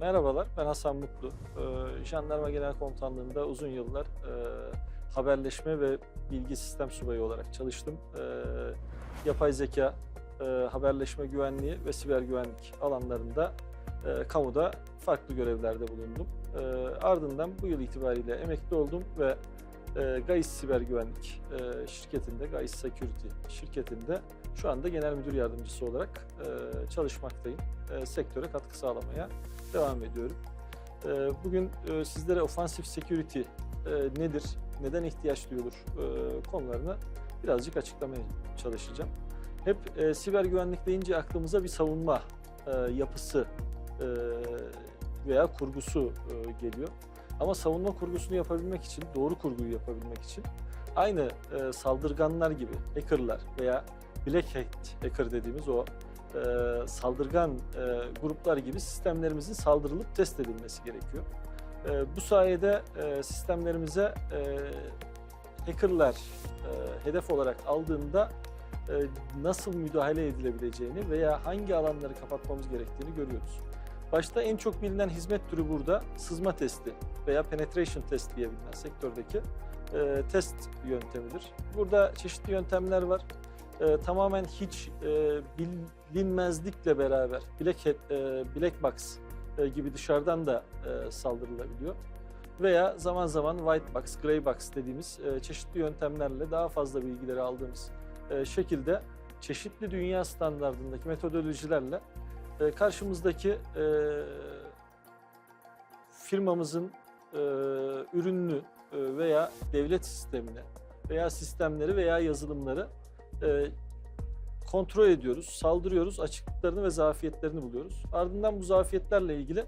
Merhabalar, ben Hasan Mutlu. Ee, Jandarma Genel Komutanlığı'nda uzun yıllar e, haberleşme ve bilgi sistem subayı olarak çalıştım. Ee, yapay zeka, e, haberleşme güvenliği ve siber güvenlik alanlarında e, kamuda farklı görevlerde bulundum. Ee, ardından bu yıl itibariyle emekli oldum ve e, Gayis Siber Güvenlik e, şirketinde, Gayis Security şirketinde şu anda genel müdür yardımcısı olarak e, çalışmaktayım. E, sektöre katkı sağlamaya devam ediyorum. Bugün sizlere ofansif security nedir, neden ihtiyaç duyulur konularını birazcık açıklamaya çalışacağım. Hep e, siber güvenlik deyince aklımıza bir savunma e, yapısı e, veya kurgusu e, geliyor. Ama savunma kurgusunu yapabilmek için, doğru kurguyu yapabilmek için aynı e, saldırganlar gibi hackerlar veya black hat hacker dediğimiz o e, saldırgan e, gruplar gibi sistemlerimizin saldırılıp test edilmesi gerekiyor. E, bu sayede e, sistemlerimize e, hackerlar e, hedef olarak aldığında e, nasıl müdahale edilebileceğini veya hangi alanları kapatmamız gerektiğini görüyoruz. Başta en çok bilinen hizmet türü burada sızma testi veya penetration test diye sektördeki e, test yöntemidir. Burada çeşitli yöntemler var. E, tamamen hiç e, bilinmezlikle beraber black, e, black box e, gibi dışarıdan da e, saldırılabiliyor. Veya zaman zaman white box, gray box dediğimiz e, çeşitli yöntemlerle daha fazla bilgileri aldığımız e, şekilde çeşitli dünya standartındaki metodolojilerle e, karşımızdaki e, firmamızın e, ürününü e, veya devlet sistemine veya sistemleri veya yazılımları e, kontrol ediyoruz, saldırıyoruz, açıklıklarını ve zafiyetlerini buluyoruz. Ardından bu zafiyetlerle ilgili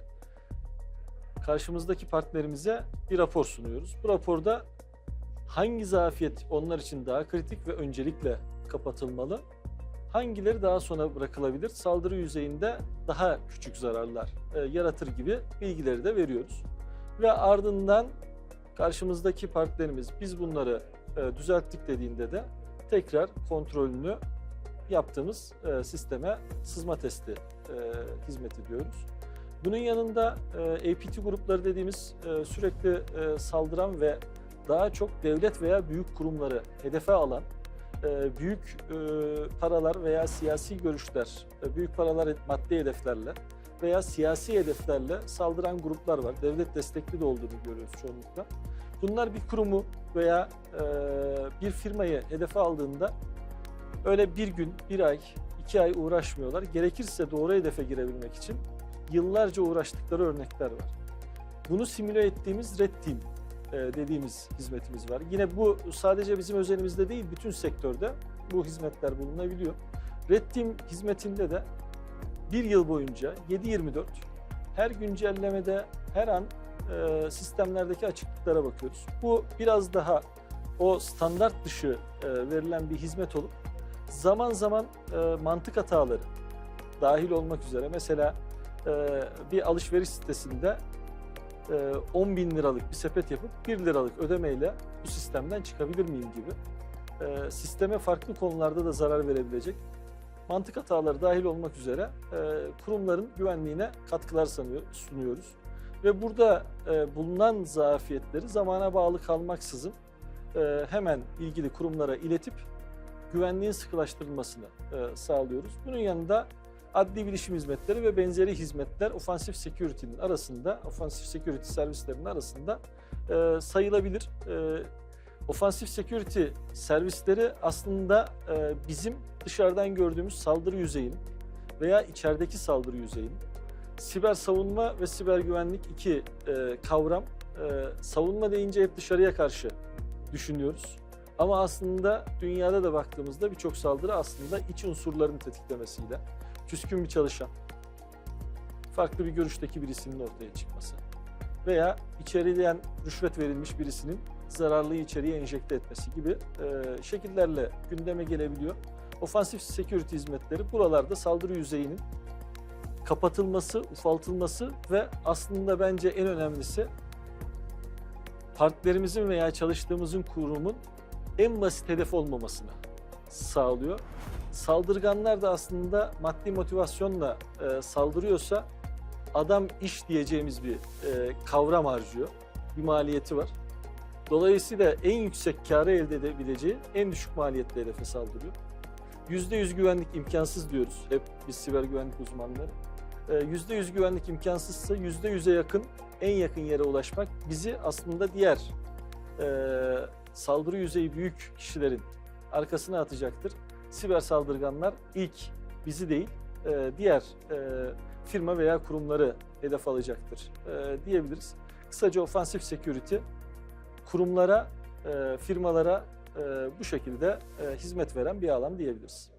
karşımızdaki partnerimize bir rapor sunuyoruz. Bu raporda hangi zafiyet onlar için daha kritik ve öncelikle kapatılmalı, hangileri daha sona bırakılabilir, saldırı yüzeyinde daha küçük zararlar e, yaratır gibi bilgileri de veriyoruz. Ve ardından karşımızdaki partnerimiz biz bunları e, düzelttik dediğinde de tekrar kontrolünü yaptığımız e, sisteme sızma testi e, hizmet ediyoruz. Bunun yanında e, APT grupları dediğimiz e, sürekli e, saldıran ve daha çok devlet veya büyük kurumları hedefe alan e, büyük e, paralar veya siyasi görüşler, e, büyük paralar maddi hedeflerle veya siyasi hedeflerle saldıran gruplar var. Devlet destekli de olduğunu görüyoruz çoğunlukla. Bunlar bir kurumu veya bir firmayı hedefe aldığında öyle bir gün, bir ay, iki ay uğraşmıyorlar. Gerekirse doğru hedefe girebilmek için yıllarca uğraştıkları örnekler var. Bunu simüle ettiğimiz Red Team dediğimiz hizmetimiz var. Yine bu sadece bizim özelimizde değil, bütün sektörde bu hizmetler bulunabiliyor. Red Team hizmetinde de bir yıl boyunca 7-24 her güncellemede her an e, sistemlerdeki açıklıklara bakıyoruz. Bu biraz daha o standart dışı e, verilen bir hizmet olup zaman zaman e, mantık hataları dahil olmak üzere mesela e, bir alışveriş sitesinde e, 10 bin liralık bir sepet yapıp 1 liralık ödemeyle bu sistemden çıkabilir miyim gibi e, sisteme farklı konularda da zarar verebilecek mantık hataları dahil olmak üzere e, kurumların güvenliğine katkılar sunuyoruz. Ve burada e, bulunan zafiyetleri zamana bağlı kalmaksızın e, hemen ilgili kurumlara iletip güvenliğin sıkılaştırılmasını e, sağlıyoruz. Bunun yanında adli bilişim hizmetleri ve benzeri hizmetler ofansif security'nin arasında, ofansif security servislerinin arasında e, sayılabilir. E, ofansif security servisleri aslında e, bizim dışarıdan gördüğümüz saldırı yüzeyinin veya içerideki saldırı yüzeyinin siber savunma ve siber güvenlik iki e, kavram. E, savunma deyince hep dışarıya karşı düşünüyoruz. Ama aslında dünyada da baktığımızda birçok saldırı aslında iç unsurların tetiklemesiyle, küskün bir çalışan, farklı bir görüşteki birisinin ortaya çıkması veya içerileyen rüşvet verilmiş birisinin zararlı içeriye enjekte etmesi gibi e, şekillerle gündeme gelebiliyor. Ofansif security hizmetleri buralarda saldırı yüzeyinin kapatılması, ufaltılması ve aslında bence en önemlisi partnerimizin veya çalıştığımızın kurumun en basit hedef olmamasını sağlıyor. Saldırganlar da aslında maddi motivasyonla e, saldırıyorsa adam iş diyeceğimiz bir e, kavram harcıyor. Bir maliyeti var. Dolayısıyla en yüksek karı elde edebileceği en düşük maliyetle hedefe saldırıyor. %100 güvenlik imkansız diyoruz hep biz siber güvenlik uzmanları. Ee, %100 güvenlik imkansızsa %100'e yakın en yakın yere ulaşmak bizi aslında diğer e, saldırı yüzeyi büyük kişilerin arkasına atacaktır. Siber saldırganlar ilk bizi değil e, diğer e, firma veya kurumları hedef alacaktır e, diyebiliriz. Kısaca ofansif security kurumlara, e, firmalara e, bu şekilde e, hizmet veren bir alan diyebiliriz.